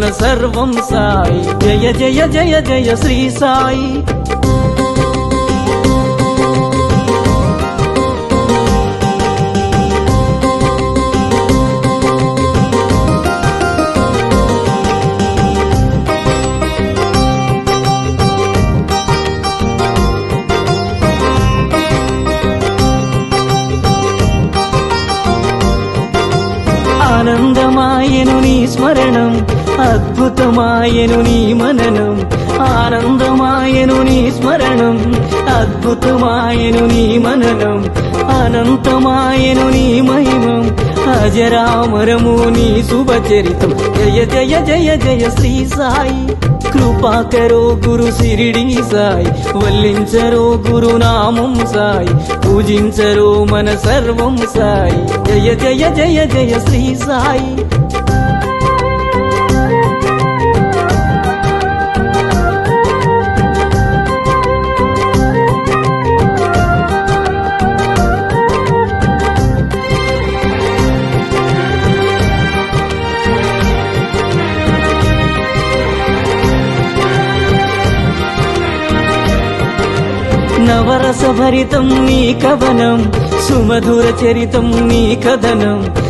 మన సర్వం సాయి. జయ జయ జయ జయ శ్రీ సాయి. ఆనందమాయను నీ స్మరణం అద్భుతమాయను నీ మననం ఆనందమాయను నీ స్మరణం అద్భుతమాయను నీ మననం. అనంతమాయను నీ మహిమం అజరామరము నీ శుభచరితం. జయ జయ జయ జయ శ్రీ సాయి. కృపాకరో గురు సిరిడి సాయి. వల్లించరో గురు నామం సాయి. పూజించరో మన సర్వం సాయి. జయ జయ జయ జయ శ్రీ సాయి. నవరస భరితం నీ కవనం సుమధుర చరితం నీ కథనం.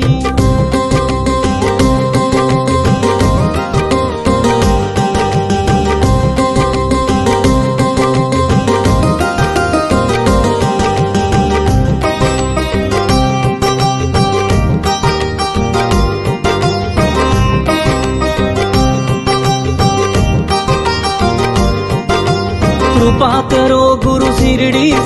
కృపాకరో గురు సిరిడి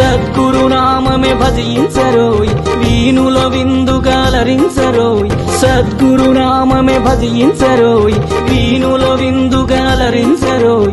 సద్గురునామే భజించరోయ్ వీణుల విందుగాలరించరోయ్ సద్గురు సద్గురునామే భజించరోయ్ వీణుల విందుగాలరించరోయ్